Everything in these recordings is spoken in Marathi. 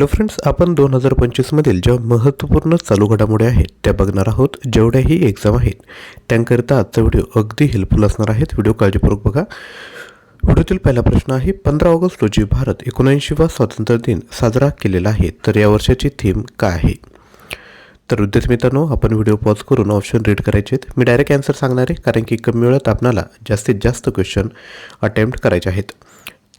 हॅलो फ्रेंड्स आपण दोन हजार पंचवीसमधील ज्या महत्त्वपूर्ण चालू घडामोडी आहेत त्या बघणार आहोत. जेवढ्याही एक्झाम आहेत त्यांकरिता आजचा व्हिडिओ अगदी हेल्पफुल असणार आहेत. व्हिडिओ काळजीपूर्वक बघा. व्हिडिओतील पहिला प्रश्न आहे पंधरा ऑगस्ट रोजी भारत एकोणऐंशीवा स्वातंत्र्य दिन साजरा केलेला आहे तर या वर्षाची थीम काय आहे? तर विद्यार्थी मित्रांनो आपण व्हिडिओ पॉज करून ऑप्शन रीड करायचे आहेत. मी डायरेक्ट आन्सर सांगणार आहे कारण की कमी वेळात आपणाला जास्तीत जास्त क्वेश्चन अटेम्प्ट करायचे आहेत.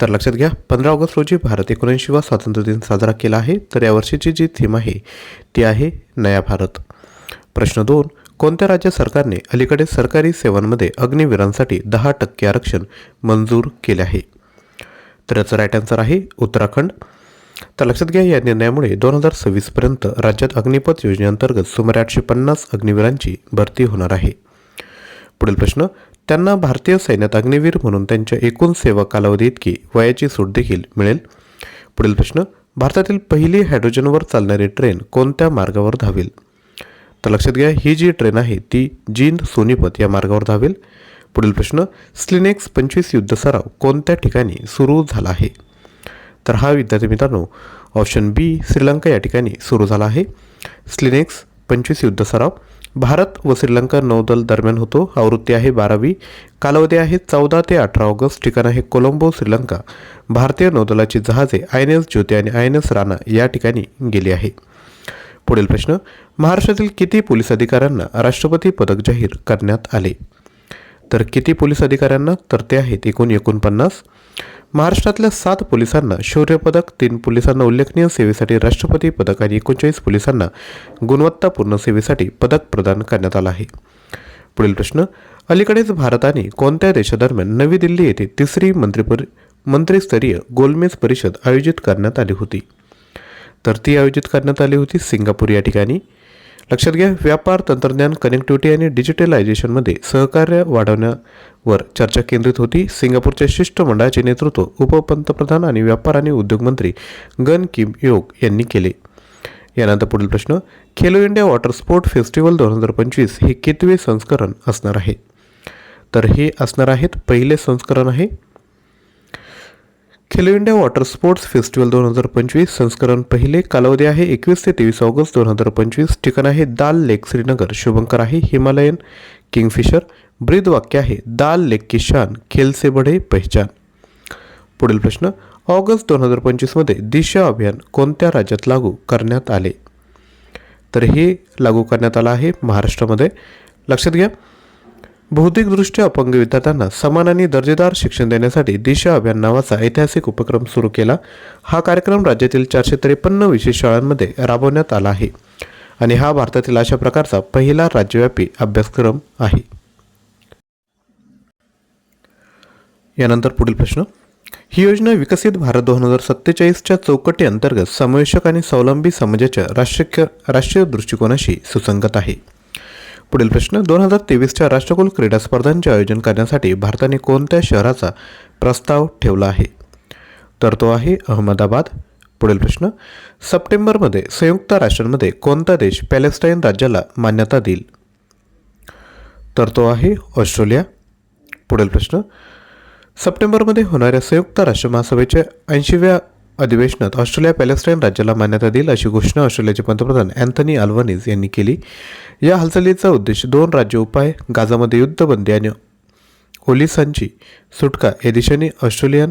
तर लक्षात घ्या पंधरा ऑगस्ट रोजी भारत एकोणऐंशीवा स्वातंत्र्य दिन साजरा केला आहे तर यावर्षीची जी थीम आहे ती आहे नया भारत. प्रश्न दोन कोणत्या राज्य सरकारने अलीकडे सरकारी सेवांमध्ये अग्निवीरांसाठी दहा टक्के आरक्षण मंजूर केले आहे? तर याचं राईट आन्सर आहे उत्तराखंड. तर लक्षात घ्या या निर्णयामुळे दोन हजार सव्वीसपर्यंत राज्यात अग्निपथ योजनेअंतर्गत सुमारे आठशे पन्नास अग्निवीरांची भरती होणार आहे. पुढील प्रश्न त्यांना भारतीय सैन्यात अग्निवीर म्हणून त्यांच्या एकूण सेवा कालावधी इतकी वयाची सूट देखील मिळेल. पुढील प्रश्न भारतातील पहिली हायड्रोजनवर चालणारी ट्रेन कोणत्या मार्गावर धावेल? तर लक्षात घ्या ही जी ट्रेन आहे ती जींद सोनीपत या मार्गावर धावेल. पुढील प्रश्न स्लिनेक्स पंचवीस युद्ध सराव कोणत्या ठिकाणी सुरू झाला आहे? तर हा विद्यार्थी मित्रांनो ऑप्शन बी श्रीलंका या ठिकाणी सुरू झाला आहे. स्लिनेक्स पंचवीस युद्ध सराव भारत व श्रीलंका नौदल दरम्यान होतो. आवृत्ती आहे बारावी. कालावधी आहे चौदा ते अठरा ऑगस्ट. ठिकाण आहे कोलंबो श्रीलंका. भारतीय नौदलाची जहाजे आय एन एस ज्योती आणि आय एन एस राणा या ठिकाणी गेली आहे. पुढील प्रश्न. महाराष्ट्रातील किती पोलीस अधिकाऱ्यांना राष्ट्रपती पदक जाहीर करण्यात आले? तर किती पोलीस अधिकाऱ्यांना? तर ते आहेत एकूण एकोणपन्नास. महाराष्ट्रातल्या सात पोलिसांना शौर्य पदक तीन पोलिसांना उल्लेखनीय सेवेसाठी राष्ट्रपती पदक आणि एकोणचाळीस पोलिसांना गुणवत्तापूर्ण सेवेसाठी पदक प्रदान करण्यात आलं आहे. पुढील प्रश्न अलीकडेच भारताने कोणत्या देशादरम्यान नवी दिल्ली येथे तिसरी मंत्रिपरि मंत्रिस्तरीय गोलमेज परिषद आयोजित करण्यात आली होती? तर ती आयोजित करण्यात आली होती सिंगापूर या ठिकाणी. लक्षात घ्या व्यापार तंत्रज्ञान कनेक्टिव्हिटी आणि डिजिटलायझेशनमध्ये सहकार्य वाढवण्यावर चर्चा केंद्रित होती. सिंगापूरच्या शिष्टमंडळाचे नेतृत्व उपपंतप्रधान आणि व्यापार आणि उद्योगमंत्री गन किम योग यांनी केले. यानंतर पुढील प्रश्न Khelo India water sport festival दोन हजार पंचवीस हे कितवे संस्करण असणार आहे? तर हे असणार आहेत पहिले संस्करण आहे Khelo India water sports festival दोन हजार पंचवीस संस्करण पहिले कालावधी आहे एकवीस ते तेवीस ऑगस्ट दोन हजार पंचवीस. ठिकाण आहे दाल लेक श्रीनगर. शुभंकर आहे हिमालयन किंगफिशर. ब्रीद वाक्य आहे दाल लेक की शान खेल से बढे पहचान. पुढील प्रश्न ऑगस्ट दोन हजार पंचवीसमध्ये दिशा अभियान कोणत्या राज्यात लागू करण्यात आले? तर हे लागू करण्यात आलं आहे महाराष्ट्रामध्ये. लक्षात घ्या भौतिकदृष्ट्या अपंग विद्यार्थ्यांना समान आणि दर्जेदार शिक्षण देण्यासाठी दिशा अभियान नावाचा ऐतिहासिक उपक्रम सुरू केला. हा कार्यक्रम राज्यातील चारशे त्रेपन्न विशेष शाळांमध्ये राबवण्यात आला आहे. आणि हा भारतातील अशा प्रकारचा पहिला राज्यव्यापी अभ्यासक्रम आहे. यानंतर पुढील प्रश्न. ही योजना विकसित भारत दोन हजार सत्तेचाळीसच्या चौकटी अंतर्गत समावेशक आणि स्वावलंबी समाजाच्या राष्ट्रीय राष्ट्रीय दृष्टिकोनाशी सुसंगत आहे. पुढील प्रश्न दोन हजार तेवीसच्या राष्ट्रकुल क्रीडा स्पर्धांचे आयोजन करण्यासाठी भारताने कोणत्या शहराचा प्रस्ताव ठेवला आहे? तर तो आहे अहमदाबाद. पुढील प्रश्न सप्टेंबरमध्ये संयुक्त राष्ट्रांमध्ये कोणता देश पॅलेस्टाईन राज्याला मान्यता देईल? तर तो आहे ऑस्ट्रेलिया. पुढील प्रश्न सप्टेंबरमध्ये होणाऱ्या संयुक्त राष्ट्र महासभेच्या ऐंशीव्या अधिवेशनात ऑस्ट्रेलिया पॅलेस्टाईन राज्याला मान्यता देईल अशी घोषणा ऑस्ट्रेलियाचे पंतप्रधान अँथनी अल्वनीज यांनी केली. या हालचालीचा उद्देश दोन राज्य उपाय गाझामध्ये युद्धबंदी आणि ओलिसांची सुटका या दिशेने ऑस्ट्रेलियन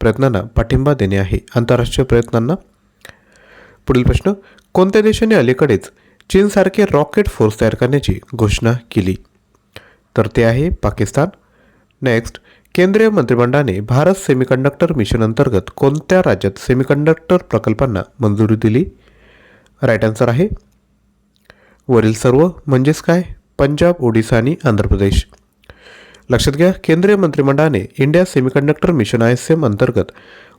प्रयत्नांना पाठिंबा देणे आहे. आंतरराष्ट्रीय प्रयत्नांना पुढील प्रश्न कोणत्या देशाने अलीकडेच चीनसारखे रॉकेट फोर्स तयार करण्याची घोषणा केली? तर ते आहे पाकिस्तान. नेक्स्ट केंद्रीय मंत्रिमंडळाने भारत सेमीकंडक्टर मिशन अंतर्गत कोणत्या राज्यात सेमीकंडक्टर प्रकल्पांना मंजुरी दिली? राईट आन्सर आहे. वरील सर्व म्हणजेच काय? पंजाब ओडिसा आणि आंध्र प्रदेश. लक्षात घ्या केंद्रीय मंत्रिमंडळाने India semiconductor mission I S M अंतर्गत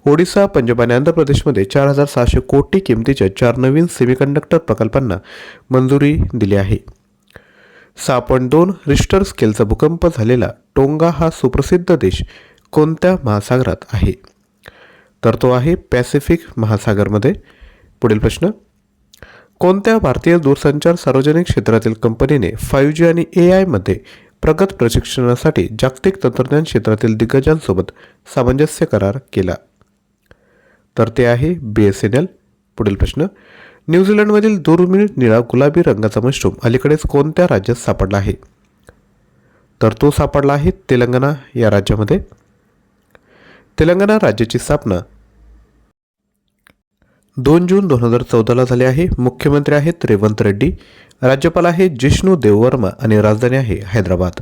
ओडिसा पंजाब आणि आंध्र प्रदेशमध्ये चार हजार सहाशे कोटी किमतीच्या चार नवीन सेमीकंडक्टर प्रकल्पांना मंजुरी दिली आहे. सहा पॉईंट दोन रिस्टर स्केलचा भूकंप झालेला टोंगा हा सुप्रसिद्ध देश कोणत्या महासागरात आहे? तर तो आहे पॅसिफिक महासागरमध्ये. पुढील प्रश्न. कोणत्या भारतीय दूरसंचार सार्वजनिक क्षेत्रातील कंपनीने फाईव्ह जी आणि ए आयमध्ये प्रगत प्रशिक्षणासाठी जागतिक तंत्रज्ञान क्षेत्रातील दिग्गजांसोबत सामंजस्य करार केला? तर ते आहे बी एस एन एल. पुढील प्रश्न. न्यूझीलंडमधील दुर्मिळ निळा गुलाबी रंगाचा मशरूम अलीकडेच कोणत्या राज्यात सापडला आहे? तर तो सापडला आहे तेलंगणा या राज्यामध्ये. तेलंगणा राज्याची स्थापना दोन जून दोन हजार चौदाला झाले आहे. मुख्यमंत्री आहेत रेवंत रेड्डी राज्यपाल आहे जिष्णू देववर्मा आणि राजधानी आहे हैदराबाद.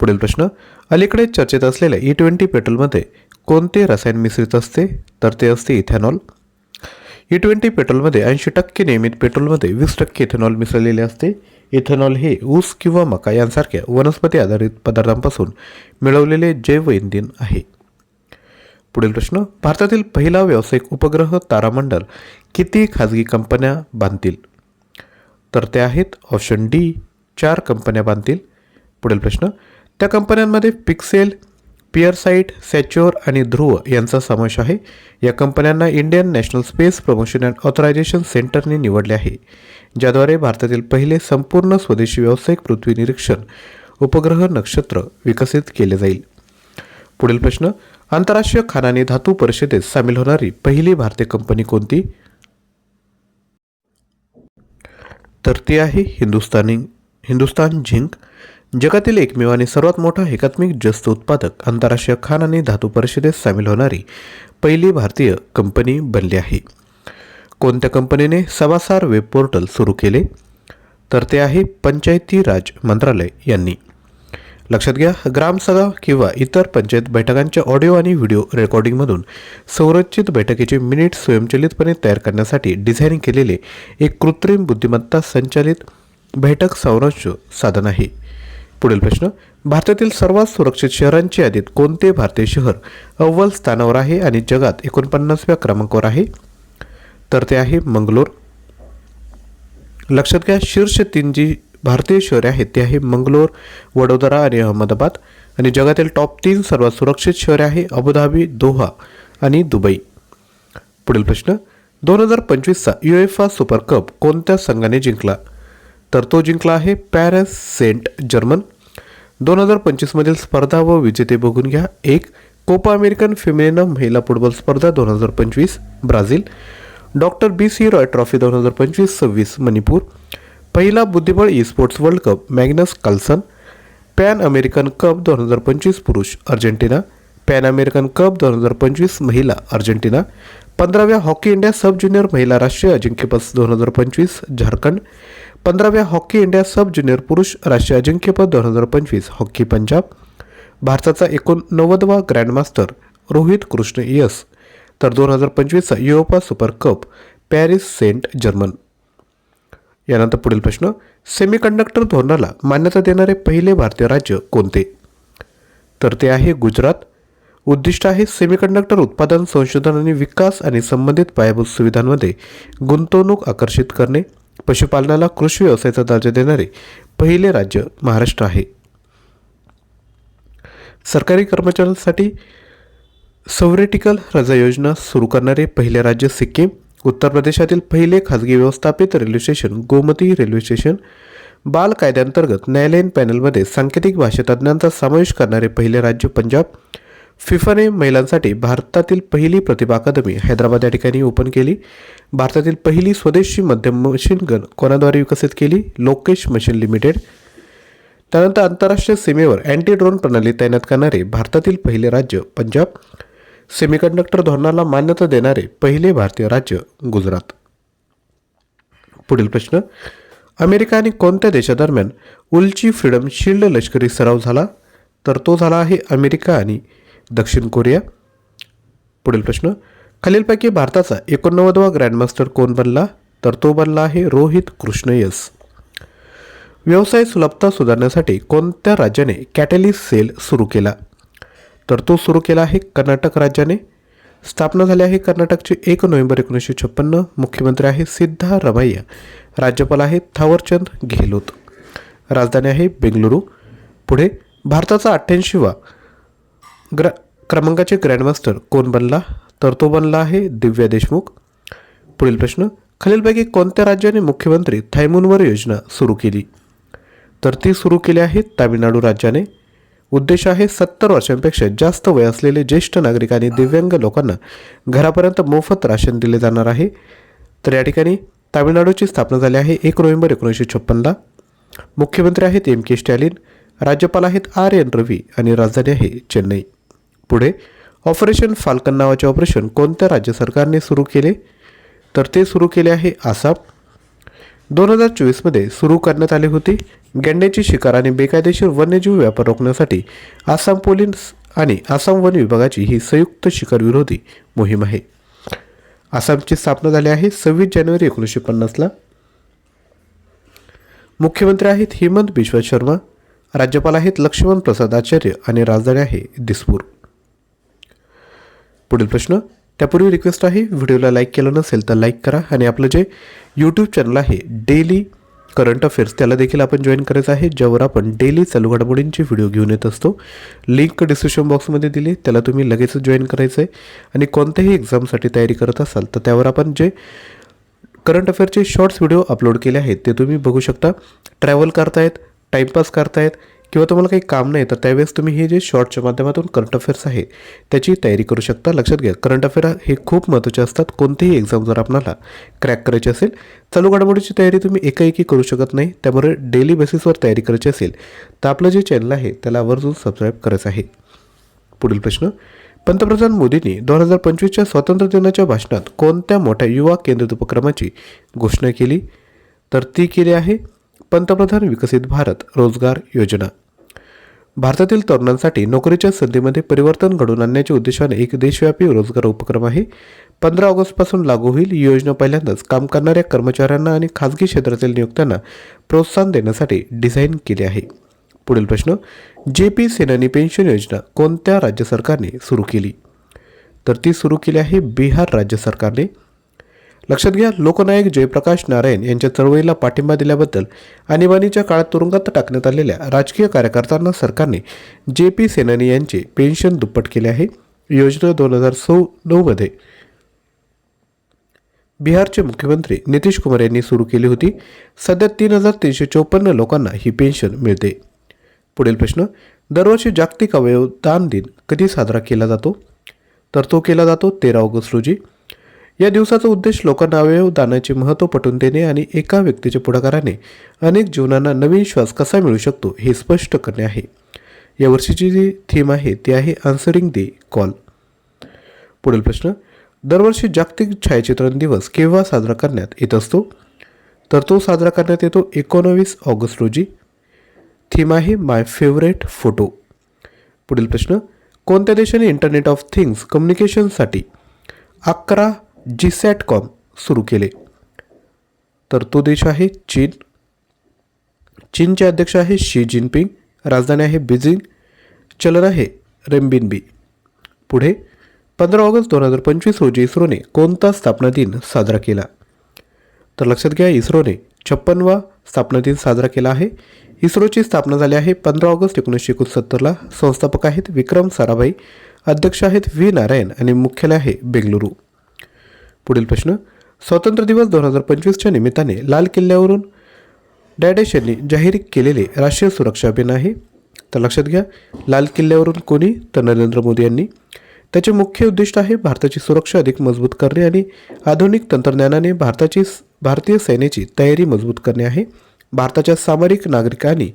पुढील प्रश्न अलीकडे चर्चेत असलेल्या ई ट्वेंटी पेट्रोलमध्ये कोणते रसायन मिश्रित असते? तर ते असते इथेनॉल. ई ट्वेंटी पेट्रोलमध्ये ऐंशी टक्के नियमित पेट्रोलमध्ये वीस टक्के इथेनॉल मिसळलेले असते. इथेनॉल हे ऊस किंवा मका यांसारख्या वनस्पती आधारित पदार्थांपासून मिळवलेले जैव इंधन आहे. पुढील प्रश्न भारतातील पहिला व्यावसायिक उपग्रह तारामंडल किती खाजगी कंपन्या बांधतील? तर ते आहेत ऑप्शन डी चार कंपन्या बांधतील. पुढील प्रश्न त्या कंपन्यांमध्ये पिक्सेल पिअरसाईट सॅच्युअर आणि ध्रुव यांचा समावेश आहे. या कंपन्यांना Indian national space promotion and authorisation सेंटरने निवडले आहे ज्याद्वारे भारतातील पहिले संपूर्ण स्वदेशी व्यावसायिक पृथ्वी निरीक्षण उपग्रह नक्षत्र विकसित केले जाईल. पुढील प्रश्न आंतरराष्ट्रीय खानाने धातू परिषदेत सामील होणारी पहिली भारतीय कंपनी कोणती? तर ती आहे हिंदुस्तानी हिंदुस्तान झिंक. जगातील एकमेव आणि सर्वात मोठा एकात्मिक जस्त उत्पादक आंतरराष्ट्रीय खान आणि धातू परिषदेत सामील होणारी पहिली भारतीय कंपनी बनली आहे. कोणत्या कंपनीने सभासार वेब पोर्टल सुरू केले? तर ते आहे पंचायती राज मंत्रालय यांनी. लक्षात घ्या ग्रामसभा किंवा इतर पंचायत बैठकांच्या ऑडिओ आणि व्हिडिओ रेकॉर्डिंगमधून संरचित बैठकीचे मिनिट स्वयंचलितपणे तयार करण्यासाठी डिझाईन केलेले एक कृत्रिम बुद्धिमत्ता संचालित बैठक सारांश साधन आहे. पुढील प्रश्न भारतातील सर्वात सुरक्षित शहरांच्या यादीत कोणते भारतीय शहर अव्वल स्थानावर आहे आणि जगात एकोणपन्नासव्या क्रमांकावर आहे? तर ते आहे मंगलोर. लक्षात घ्या शीर्ष तीन जी भारतीय शहरे आहेत ते आहे मंगलोर वडोदरा आणि अहमदाबाद. आणि जगातील टॉप तीन सर्वात सुरक्षित शहरे आहे अबुधाबी दोहा आणि दुबई. पुढील प्रश्न दोन हजार पंचवीसचा युएफा सुपर कप कोणत्या संघाने जिंकला? तर तो जिंकला आहे पॅरिस सेंट जर्मन दोन हजार पंचवीसमधील स्पर्धा व विजेते बघून घ्या. एक कोपा अमेरिकन फेमिलिन महिला फुटबॉल स्पर्धा दोन हजार पंचवीस Brazil. Doctor B C Roy trophy दोन हजार पंचवीस सव्वीस मणिपूर. पहिला बुद्धिबळ e sports world cup Magnus Carlsen pan American cup दोन हजार पंचवीस पुरुष अर्जेंटिना. पॅन अमेरिकन कप दोन हजार पंचवीस महिला अर्जेंटिना. पंधराव्या हॉकी इंडिया सब ज्युनियर महिला राष्ट्रीय अजिंक्यपद दोन हजार पंचवीस झारखंड. पंधराव्या हॉकी इंडिया सब ज्युनियर पुरुष राष्ट्रीय अजिंक्यपद दोन हजार पंचवीस हॉकी पंजाब. भारताचा एकोणनव्वदवा ग्रँडमास्टर रोहित कृष्ण यस. तर दोन हजार पंचवीसचा Europa super cup Paris Saint Germain. यानंतर पुढील प्रश्न सेमीकंडक्टर धोरणाला मान्यता देणारे पहिले भारतीय राज्य कोणते? तर ते आहे गुजरात. उद्दिष्ट आहे सेमीकंडक्टर उत्पादन संशोधन आणि विकास आणि संबंधित पायाभूत सुविधांमध्ये गुंतवणूक आकर्षित करणे. पशुपालनाला कृषी व्यवसायाचा दर्जा देणारे पहिले राज्य महाराष्ट्र आहे. सरकारी कर्मचाऱ्यांसाठी सौरेटिकल रजा योजना सुरू करणारे पहिले राज्य सिक्कीम उत्तर प्रदेशातील पहिले खाजगी व्यवस्थापित railway station Gomti railway station बाल कायद्यांतर्गत न्यायालयीन पॅनलमध्ये सांकेतिक भाषातज्ञांचा समावेश करणारे पहिले राज्य पंजाब फिफाने महिलांसाठी भारतातील पहिली प्रतिभा अकादमी हैदराबाद या ठिकाणी ओपन केली. भारतातील पहिली स्वदेशी मध्यम मशीन गन कोणाद्वारे विकसित केली? Lokesh machine limited. त्यानंतर आंतरराष्ट्रीय सीमेवर अँटी ड्रोन प्रणाली तैनात करणारे भारतातील पहिले राज्य पंजाब. सेमीकंडक्टर धोरणाला मान्यता देणारे पहिले भारतीय राज्य गुजरात. पुढील प्रश्न. अमेरिका आणि कोणत्या देशादरम्यान उलची फ्रीडम शिल्ड लष्करी सराव झाला? तर तो झाला आहे अमेरिका आणि दक्षिण कोरिया. पुढील प्रश्न खालीलपैकी भारताचा एकोणनव्वदवा ग्रँडमास्टर कोण बनला? तर तो बनला आहे रोहित कृष्ण यस व्यवसाय सुलभता सुधारण्यासाठी कोणत्या राज्याने कॅटेलिस सेल सुरू केला? तर तो सुरू केला आहे कर्नाटक राज्याने. स्थापना झाली आहे कर्नाटकची एक नोव्हेंबर एकोणीसशे छप्पन्न. मुख्यमंत्री आहे सिद्धा रमैया. राज्यपाल आहे थावरचंद गेहलोत. राजधानी आहे बेंगलुरू. पुढे भारताचा अठ्ठ्याऐंशीवा ग्र क्रमांकाचे ग्रँडमास्टर कोण बनला? तर तो बनला आहे दिव्या देशमुख. पुढील प्रश्न खालीलपैकी कोणत्या राज्याने मुख्यमंत्री थायमुनवर योजना सुरू केली? तर ती सुरू केली आहे तामिळनाडू राज्याने. उद्देश आहे सत्तर वर्षांपेक्षा जास्त वय असलेले ज्येष्ठ नागरिक आणि दिव्यांग लोकांना घरापर्यंत मोफत राशन दिले जाणार आहे. तर या ठिकाणी तामिळनाडूची स्थापना झाली आहे एक नोव्हेंबर एकोणीसशे छप्पनला. मुख्यमंत्री आहेत एम के स्टॅलिन राज्यपाल आहेत आर एन रवी आणि राजधानी आहे चेन्नई. पुढे ऑपरेशन फाल्कन नावाचे ऑपरेशन कोणत्या राज्य सरकारने सुरू केले? तर ते सुरू केले आहे आसाम. दोन हजार चोवीसमध्ये सुरू करण्यात आले होते. गेंड्याची शिकार आणि बेकायदेशीर वन्यजीव व्यापार रोखण्यासाठी आसाम पोलीस आणि आसाम वन विभागाची ही संयुक्त शिकार विरोधी मोहीम आहे. आसामची स्थापना झाली आहे सव्वीस जानेवारी एकोणीसशे पन्नासला. मुख्यमंत्री आहेत हेमंत बिश्व शर्मा. राज्यपाल आहेत लक्ष्मण प्रसाद आचार्य आणि राजधानी आहे दिसपूर. पुढील प्रश्न. त्यापूर्वी रिक्वेस्ट आहे व्हिडिओला लाईक केलं नसेल तर लाईक करा आणि आपलं जे यूट्यूब चॅनल आहे डेली करंट अफेअर्स त्याला देखील आपण जॉईन करायचं आहे ज्यावर आपण डेली चालू घडामोडींची व्हिडिओ घेऊन येत असतो. लिंक डिस्क्रिप्शन बॉक्समध्ये दिली त्याला तुम्ही लगेच जॉईन करायचं आहे. आणि कोणत्याही एक्झामसाठी तयारी करत असाल तर त्यावर आपण जे करंट अफेअरचे शॉर्ट्स व्हिडिओ अपलोड केले आहेत ते तुम्ही बघू शकता. ट्रॅव्हल करतायत टाईमपास करतायत किंवा तुम्हाला काही काम नाही तर त्यावेळेस तुम्ही हे जे शॉर्टच्या माध्यमातून करंट अफेअर्स आहे त्याची तयारी करू शकता. लक्षात घ्या करंट अफेअर हे खूप महत्त्वाचे असतात. कोणतेही एक्झाम जर आपल्याला क्रॅक करायची असेल चालू घडामोडीची तयारी तुम्ही एकाएकी करू शकत नाही. त्यामुळे डेली बेसिसवर तयारी करायची असेल तर आपलं जे चॅनल आहे त्याला आवर्जून सबस्क्राईब करायचं आहे. पुढील प्रश्न पंतप्रधान मोदींनी दोन हजार पंचवीसच्या स्वातंत्र्य दिनाच्या भाषणात कोणत्या मोठ्या युवा केंद्रित उपक्रमाची घोषणा केली? तर ती केली आहे पंतप्रधान विकसित भारत रोजगार योजना. भारतातील तरुणांसाठी नोकरीच्या संधीमध्ये परिवर्तन घडवून आणण्याच्या उद्देशाने एक देशव्यापी रोजगार उपक्रम आहे. पंधरा ऑगस्टपासून लागू होईल ही योजना पहिल्यांदाच काम करणाऱ्या कर्मचाऱ्यांना आणि खाजगी क्षेत्रातील नियुक्त्यांना प्रोत्साहन देण्यासाठी डिझाईन केली आहे. पुढील प्रश्न जे पी सेनानी पेन्शन योजना कोणत्या राज्य सरकारने सुरू केली? तर ती सुरू केली आहे बिहार राज्य सरकारने. लक्षात घ्या लोकनायक जयप्रकाश नारायण यांच्या चळवळीला पाठिंबा दिल्याबद्दल आणीबाणीच्या काळात तुरुंगात टाकण्यात आलेल्या राजकीय कार्यकर्त्यांना सरकारने जे पी सेनानी यांचे पेन्शन दुप्पट केले आहे. योजना दोन हजार सौ नऊमध्ये बिहारचे मुख्यमंत्री नितीश कुमार यांनी सुरू केली होती. सध्या तीन हजार तीनशे चौपन्न लोकांना ही पेन्शन मिळते. पुढील प्रश्न दरवर्षी जागतिक अवयवदान दिन कधी साजरा केला जातो? तर तो केला जातो तेरा ऑगस्ट रोजी. या दिवसाचा उद्देश लोकांना अवयव दानाचे महत्त्व पटवून देणे आणि एका व्यक्तीच्या पुढाकाराने अनेक जीवनांना नवीन श्वास कसा मिळू शकतो हे स्पष्ट करणे आहे. या वर्षीची जी थीम आहे ती आहे आन्सरिंग दी कॉल पुढील प्रश्न दरवर्षी जागतिक छायाचित्रण दिवस केव्हा साजरा करण्यात येत असतो? तर तो साजरा करण्यात येतो एकोणावीस ऑगस्ट रोजी. थीम आहे माय फेवरेट फोटो पुढील प्रश्न कोणत्या देशाने इंटरनेट ऑफ थिंग्स कम्युनिकेशनसाठी अकरा जी सॅट कॉम सुरू केले. तर तो देश आहे चीन. चीनचे अध्यक्ष आहे शी जिनपिंग राजधानी आहे बीजिंग. चलन आहे रेमबिनबी. पुढे पंधरा ऑगस्ट दोन हजार पंचवीस रोजी इस्रोने कोणता स्थापना दिन साजरा केला? तर लक्षात घ्या इस्रोने छप्पनवा स्थापना दिन साजरा केला आहे. इस्रोची स्थापना झाली आहे पंधरा ऑगस्ट एकोणीसशे एकोणसत्तरला. संस्थापक आहेत विक्रम साराभाई. अध्यक्ष आहेत व्ही नारायण आणि मुख्यालय आहे बेंगलुरू. पुढील प्रश्न स्वातंत्र्य दिवस दोन हजार पंचवीसच्या निमित्ताने लाल किल्ल्यावरून डॅडेश यांनी जाहीर केलेले राष्ट्रीय सुरक्षा अभियान आहे. तर लक्षात घ्या लाल किल्ल्यावरून कोणी तर नरेंद्र मोदी यांनी. त्याचे मुख्य उद्दिष्ट आहे भारताची सुरक्षा अधिक मजबूत करणे आणि आधुनिक तंत्रज्ञानाने भारताची भारतीय सैन्याची तयारी मजबूत करणे आहे. भारताच्या सामरिक नागरिकांनी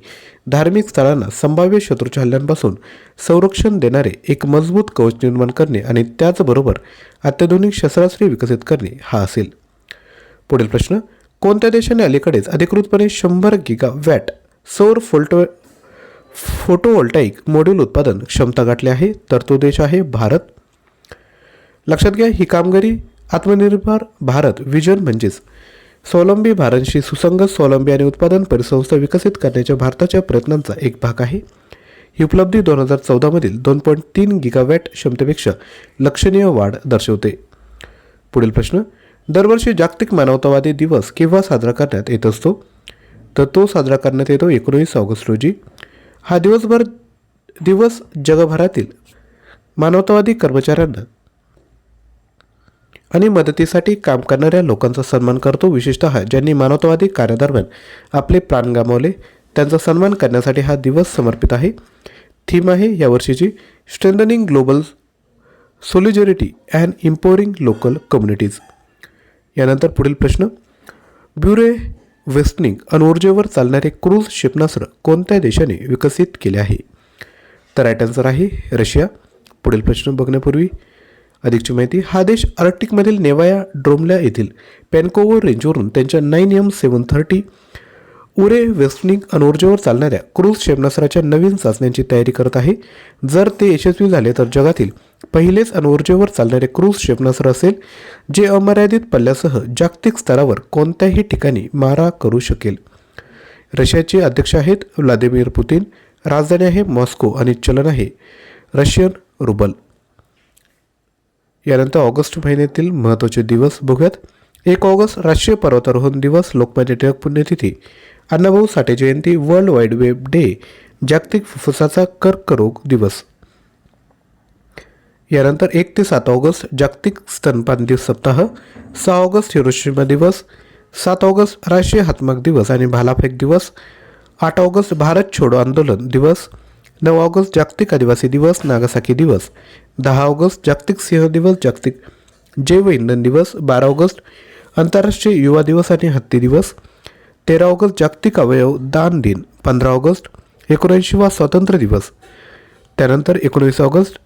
धार्मिक स्थळांना संभाव्य शत्रूच्या हल्ल्यांपासून संरक्षण देणारे एक मजबूत कवच निर्माण करणे आणि त्याचबरोबर अत्याधुनिक शस्त्रास्त्रे विकसित करणे हा असेल. पुढील प्रश्न कोणत्या देशाने अलीकडेच अधिकृतपणे शंभर गिगा वॅट सौर फोल्टो फोटोवोल्टाईक मॉड्यूल उत्पादन क्षमता गाठली आहे तर तो देश आहे भारत? लक्षात घ्या ही कामगिरी आत्मनिर्भर भारत विजन म्हणजेच स्वावलंबी भारतशी सुसंगत स्वावलंबी आणि उत्पादन परिसंस्था विकसित करण्याच्या भारताच्या प्रयत्नांचा एक भाग आहे. ही उपलब्धी दोन हजार चौदामधील दोन पॉईंट तीन गिगावॅट क्षमतेपेक्षा लक्षणीय वाढ दर्शवते. पुढील प्रश्न दरवर्षी जागतिक मानवतावादी दिवस केव्हा साजरा करण्यात येत असतो? तर तो साजरा करण्यात येतो एकोणवीस ऑगस्ट रोजी. हा दिवसभर दिवस जगभरातील मानवतावादी कर्मचाऱ्यांना आणि मदतीसाठी काम करणाऱ्या लोकांचा सन्मान करतो विशेषतः ज्यांनी मानवतावादी कार्यादरम्यान आपले प्राण गमावले त्यांचा सन्मान करण्यासाठी हा दिवस समर्पित आहे. थीम आहे यावर्षीची strengthening global solidarity and empowering local communities यानंतर पुढील प्रश्न. ब्युरे वेस्टनिंग अणुऊर्जेवर चालणारे क्रूज क्षेपणास्त्र कोणत्या देशाने विकसित केले आहे? तर राईट आन्सर आहे रशिया. पुढील प्रश्न बघण्यापूर्वी अधिकची माहिती हा देश आर्क्टिकमधील नेवाया ड्रोमल्या येथील पॅनकोवर रेंजवरून त्यांच्या नाईन एम सेवन थर्टी उरे वेस्टनिंग अणुऊर्जेवर चालणाऱ्या क्रूज क्षेपणास्त्राच्या नवीन चाचण्यांची तयारी करत आहे. जर ते यशस्वी झाले तर जगातील पहिलेच अणुऊर्जेवर चालणारे क्रूज क्षेपणास्त्र असेल जे अमर्यादित पल्ल्यासह जागतिक स्तरावर कोणत्याही ठिकाणी मारा करू शकेल. रशियाचे अध्यक्ष आहेत व्लादिमीर पुतीन राजधानी आहे मॉस्को आणि चलन आहे रशियन रुबल. यानंतर ऑगस्ट महिन्यातील महत्त्वाचे दिवस बघूयात. एक ऑगस्ट राष्ट्रीय पर्वतारोहण दिवस लोकमान्य टिळक पुण्यतिथी. अण्णाभाऊ साठे जयंती वर्ल्ड वाईड वेब डे जागतिक फुफ्फुसाचा कर्करोग दिवस. यानंतर एक ते सात ऑगस्ट जागतिक स्तनपान दिवस सप्ताह. सहा ऑगस्ट हिरोशिमा दिवस. सात ऑगस्ट राष्ट्रीय हातमाग दिवस आणि भालाफेक दिवस. आठ ऑगस्ट भारत छोडो आंदोलन दिवस. नऊ ऑगस्ट जागतिक आदिवासी दिवस नागासाकी दिवस. दहा ऑगस्ट जागतिक सिंह दिवस जागतिक जैव इंधन दिवस. बारा ऑगस्ट आंतरराष्ट्रीय युवा दिवस आणि हत्ती दिवस. तेरा ऑगस्ट जागतिक अवयव दान दिन. पंधरा ऑगस्ट एकोणऐंशीवा स्वातंत्र्य दिवस. त्यानंतर एकोणवीस ऑगस्ट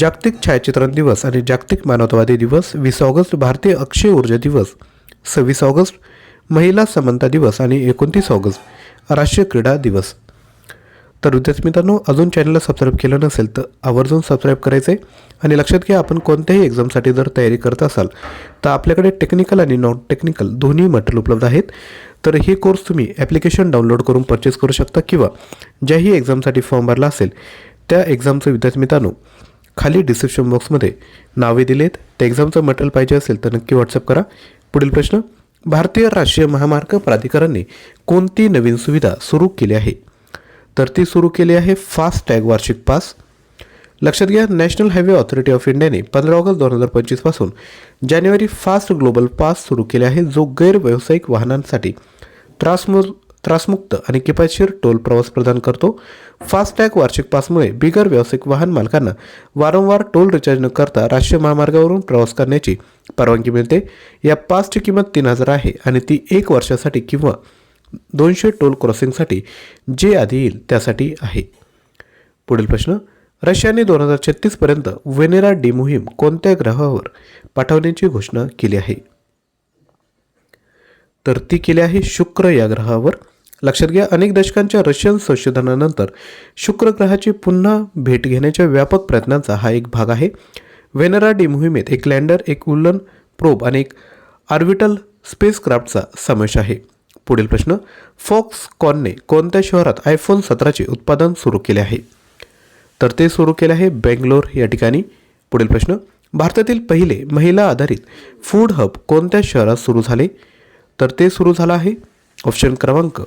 जागतिक छायाचित्रण दिवस आणि जागतिक मानवतावादी दिवस. वीस ऑगस्ट भारतीय अक्षय ऊर्जा दिवस. सव्वीस ऑगस्ट महिला समानता दिवस आणि एकोणतीस ऑगस्ट राष्ट्रीय क्रीडा दिवस. तर विद्यार्थी मित्रांनो अजून चॅनलला सबस्क्राईब केलं नसेल तर आवर्जून सबस्क्राईब करायचं आहे आणि लक्षात घ्या आपण कोणत्याही एक्झामसाठी जर तयारी करत असाल तर आपल्याकडे टेक्निकल आणि नॉन टेक्निकल दोन्ही मटेरियल उपलब्ध आहेत. तर हे कोर्स तुम्ही ॲप्लिकेशन डाउनलोड करून परचेस करू शकता किंवा ज्याही एक्झामसाठी फॉर्म भरला असेल त्या एक्झामचं विद्यार्थी मित्रांनो खाली डिस्क्रिप्शन बॉक्समध्ये नावे दिलेत. त्या एक्झामचं मटेरियल पाहिजे असेल तर नक्की व्हॉट्सअप करा. पुढील प्रश्न भारतीय राष्ट्रीय महामार्ग प्राधिकरणाने कोणती नवीन सुविधा सुरू केली आहे? तर ती सुरू केली आहे फास्ट टॅग वार्षिक पास. लक्षात घ्या नॅशनल हायवे ऑथॉरिटी ऑफ इंडियाने पंधरा ऑगस्ट दोन हजार पंचवीसपासून जानेवारी फास्ट ग्लोबल पास सुरू केले आहे जो गैरव्यावसायिक वाहनांसाठी त्रासमूल त्रासमुक्त आणि किफायतशीर टोल प्रवास प्रदान करतो. फास्टॅग वार्षिक पासमुळे बिगर व्यावसायिक वाहन मालकांना वारंवार टोल रिचार्ज न करता राष्ट्रीय महामार्गावरून प्रवास करण्याची परवानगी मिळते. या पासची किंमत तीन हजार आहे आणि ती एक वर्षासाठी किंवा दोनशे टोल क्रॉसिंगसाठी जे आधी येईल त्यासाठी आहे. पुढील प्रश्न रशियाने दोन हजार छत्तीसपर्यंत वेनेरा डी मोहीम कोणत्या ग्रहावर पाठवण्याची घोषणा केली आहे? तर ती केली आहे शुक्र या ग्रहावर. लक्षात घ्या अनेक दशकांच्या रशियन संशोधनानंतर शुक्र ग्रहाची पुन्हा भेट घेण्याच्या व्यापक प्रयत्नांचा हा एक भाग आहे. वेनरा डी मोहिमेत एक लँडर एक उल्लन प्रोब आणि एक आर्बिटल स्पेसक्राफ्टचा समावेश आहे. पुढील प्रश्न फॉक्स कॉनने कोणत्या शहरात आयफोन सतराचे उत्पादन सुरू केले आहे? तर ते सुरू केले आहे बेंगलोर या ठिकाणी. पुढील प्रश्न भारतातील पहिले महिला आधारित फूड हब कोणत्या शहरात सुरू झाले? तर ते सुरू झालं आहे. ऑप्शन क्रमांक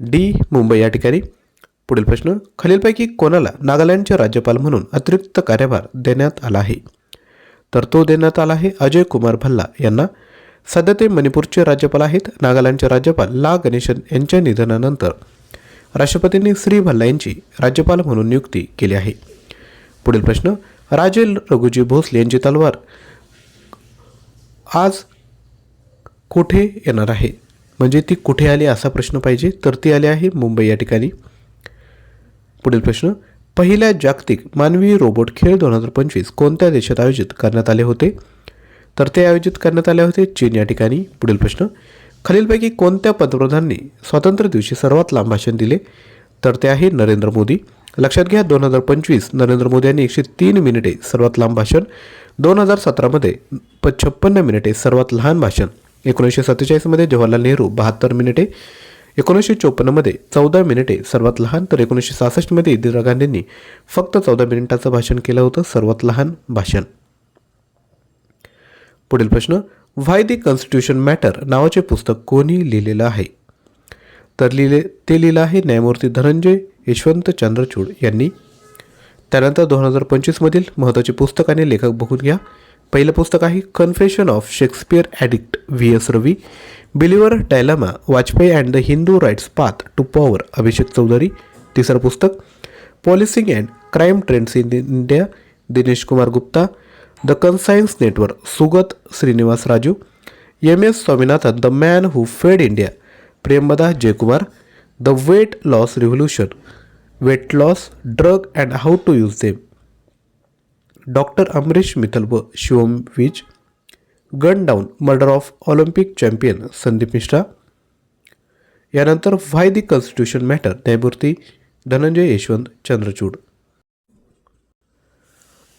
डी मुंबई या ठिकाणी. पुढील प्रश्न खालीलपैकी कोणाला नागालँडचे राज्यपाल म्हणून अतिरिक्त कार्यभार देण्यात आला आहे? तर तो देण्यात आला आहे अजय कुमार भल्ला यांना. सध्या ते मणिपूरचे राज्यपाल आहेत. नागालँडचे राज्यपाल ला. गणेशन यांच्या निधनानंतर राष्ट्रपतींनी श्री भल्ला यांची राज्यपाल म्हणून नियुक्ती केली आहे. पुढील प्रश्न राजे रघुजी भोसले यांची तलवार आज कुठे येणार आहे? म्हणजे ती कुठे आली असा प्रश्न पाहिजे. तर ती आली आहे मुंबई या ठिकाणी. पुढील प्रश्न. पहिल्या जागतिक मानवी रोबोट खेळ दोन हजार पंचवीस कोणत्या देशात आयोजित करण्यात आले होते? तर ते आयोजित करण्यात आले होते चीन या ठिकाणी. पुढील प्रश्न. खालीलपैकी कोणत्या पंतप्रधानांनी स्वातंत्र्य दिवशी सर्वात लांब भाषण दिले? तर ते आहे नरेंद्र मोदी. लक्षात घ्या दोन हजार पंचवीस नरेंद्र मोदी यांनी एकशे तीन मिनिटे सर्वात लांब भाषण. दोन हजार सतरामध्ये प छप्पन्न मिनिटे सर्वात लहान भाषण. एकोणीसशे सत्तेचाळीसमध्ये जवाहरलाल नेहरू बहात्तर मिनिटे एकोणीसशे चोपन्नमध्ये चौदा मिनिटे सर्वात लहान तर एकोणीसशे सहासष्टमध्ये इंदिरा गांधींनी फक्त चौदा मिनिटाचं भाषण केलं होतं सर्वात लहान भाषण. पुढील प्रश्न व्हाय दी कॉन्स्टिट्यूशन मॅटर नावाचे पुस्तक कोणी लिहिलेलं आहे? तर लिहिले ते लिहिलं आहे न्यायमूर्ती धनंजय यशवंत चंद्रचूड यांनी. त्यानंतर दोन हजार पंचवीसमधील महत्त्वाचे पुस्तक आणि लेखक बघून घ्या. पहिलं पुस्तक आहे confession of Shakespeare addict V S Ravi believer dilemma Vajpayee and the Hindu rights path to power Abhishek Chaudhary. तिसरं पुस्तक policing and crime trends in India Dinesh Kumar Gupta. The conscience network Sugata Srinivas Raju. M S Swaminathan the man who fed India Premada Jayakumar. The weight loss revolution weight loss drug and how to use them doctor Amrish Mittal व Shivam Vij gun down murder of Olympic champion Sandeep Mishra. यानंतर व्हाय दी कॉन्स्टिट्यूशन मॅटर न्यायमूर्ती धनंजय यशवंत चंद्रचूड.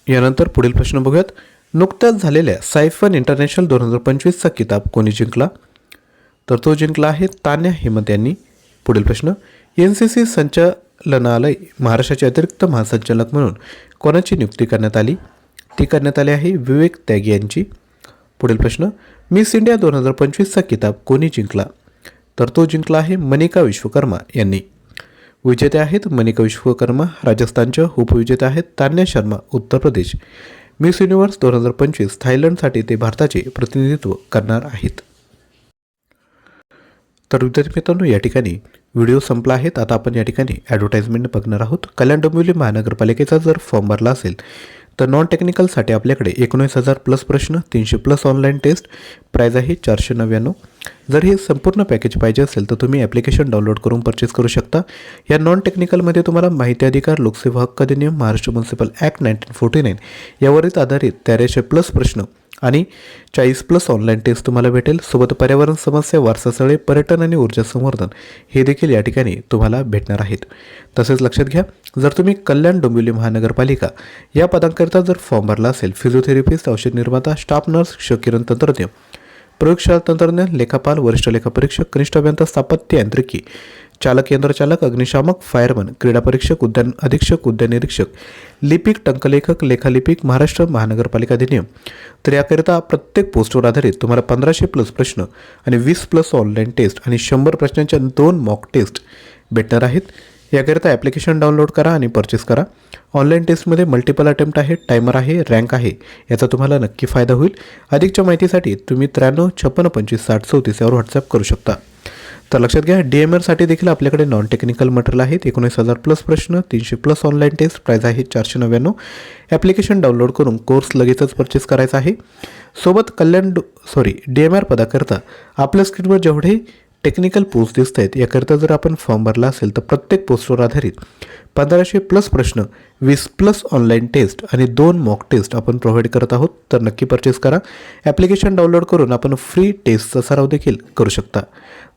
यानंतर पुढील प्रश्न बघूयात. नुकत्याच झालेल्या सायफन इंटरनॅशनल दोन हजार पंचवीसचा किताब कोणी जिंकला? तर तो जिंकला आहे तान्या हेमंत यांनी. पुढील प्रश्न. एन सी सी संचालनालय महाराष्ट्राचे अतिरिक्त महासंचालक म्हणून कोणाची नियुक्ती करण्यात आली? ती करण्यात आली आहे विवेक त्यागी यांची. पुढील प्रश्न मिस इंडिया दोन हजार पंचवीसचा किताब कोणी जिंकला? तर तो जिंकला आहे मनिका विश्वकर्मा यांनी. विजेते आहेत मनिका विश्वकर्मा राजस्थानच्या उपविजेते आहेत तान्या शर्मा उत्तर प्रदेश. मिस युनिव्हर्स दोन हजार पंचवीस थायलंडसाठी ते भारताचे प्रतिनिधित्व करणार आहेत. तर विद्यार्थी मित्रांनो या ठिकाणी व्हिडिओ संपला आहेत. आता आपण या ठिकाणी ॲडव्हर्टाईजमेंट बघणार आहोत. कल्याण डोंबिवली महानगरपालिकेचा जर फॉर्म भरला असेल तर नॉन टेक्निकलसाठी आपल्याकडे एकोणीस हजार प्लस प्रश्न तीनशे प्लस ऑनलाईन टेस्ट प्राईज आहे चारशे नव्याण्णव. जर हे संपूर्ण पॅकेज पाहिजे असेल तर तुम्ही ॲप्लिकेशन डाउनलोड करून परचेस करू शकता. या नॉन टेक्निकलमध्ये तुम्हाला माहिती अधिकार लोकसेवा हक्क अधिनियम Maharashtra municipal act nineteen forty nine यावरच आधारित तेराशे प्लस प्रश्न आणि चाळीस प्लस ऑनलाईन टेस्ट तुम्हाला भेटेल. सोबत पर्यावरण समस्या वारसास्थळे पर्यटन आणि ऊर्जा संवर्धन हे देखील या ठिकाणी तुम्हाला भेटणार आहेत. तसेच लक्षात घ्या जर तुम्ही कल्याण डोंबिवली महानगरपालिका या पदांकरिता जर फॉर्म भरला असेल फिजिओथेरपिस्ट औषध निर्माता स्टाफ नर्स क्षकिरण तंत्रज्ञ प्रयोगशाळा तंत्रज्ञान लेखापाल वरिष्ठ लेखापरीक्षक कनिष्ठ अभियंता स्थापत्य यांत्रिकी चालक यंत्रचालक अग्निशामक फायरमन क्रीडा परीक्षक उद्यान अधीक्षक उद्यान निरीक्षक लिपिक टंकलेखक लेखालिपिक महाराष्ट्र महानगरपालिका अधिनियम. तर याकरिता प्रत्येक पोस्टवर आधारित तुम्हाला पंधराशे प्लस प्रश्न आणि वीस प्लस ऑनलाईन टेस्ट आणि शंभर प्रश्नांच्या दोन मॉक टेस्ट भेटणार आहेत. याकरिता ॲप्लिकेशन डाउनलोड करा आणि परचेस करा. ऑनलाईन टेस्टमध्ये मल्टिपल अटेम्प्ट आहे टायमर आहे रँक आहे. याचा तुम्हाला नक्की फायदा होईल. अधिकच्या माहितीसाठी तुम्ही त्र्याण्णव छप्पन्न पंचवीस साठ चौतीस यावर व्हॉट्सअप करू शकता. तर लक्षात घ्या डी एम आरसाठी देखील आपल्याकडे नॉन टेक्निकल मटेरियल आहेत. एकोणीस हजार प्लस प्रश्न तीनशे प्लस ऑनलाईन टेस्ट प्राईज आहे चारशे नव्याण्णव. ॲप्लिकेशन डाउनलोड करून कोर्स लगेचच परचेस करायचा आहे. सोबत Kalyan sorry D M R पदाकरता आपल्या स्क्रीनवर जेवढे टेक्निकल पोस्ट दिसत आहेत याकरिता जर आपण फॉर्म भरला असेल तर प्रत्येक पोस्टवर आधारित पंधराशे प्लस प्रश्न वीस प्लस ऑनलाईन टेस्ट आणि दोन मॉक टेस्ट आपण प्रोव्हाइड करत आहोत. तर नक्की परचेस करा. ॲप्लिकेशन डाउनलोड करून आपण फ्री टेस्टचा सराव देखील करू शकता.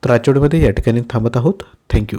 तर आठवड्यामध्ये या ठिकाणी थांबत आहोत. थँक्यू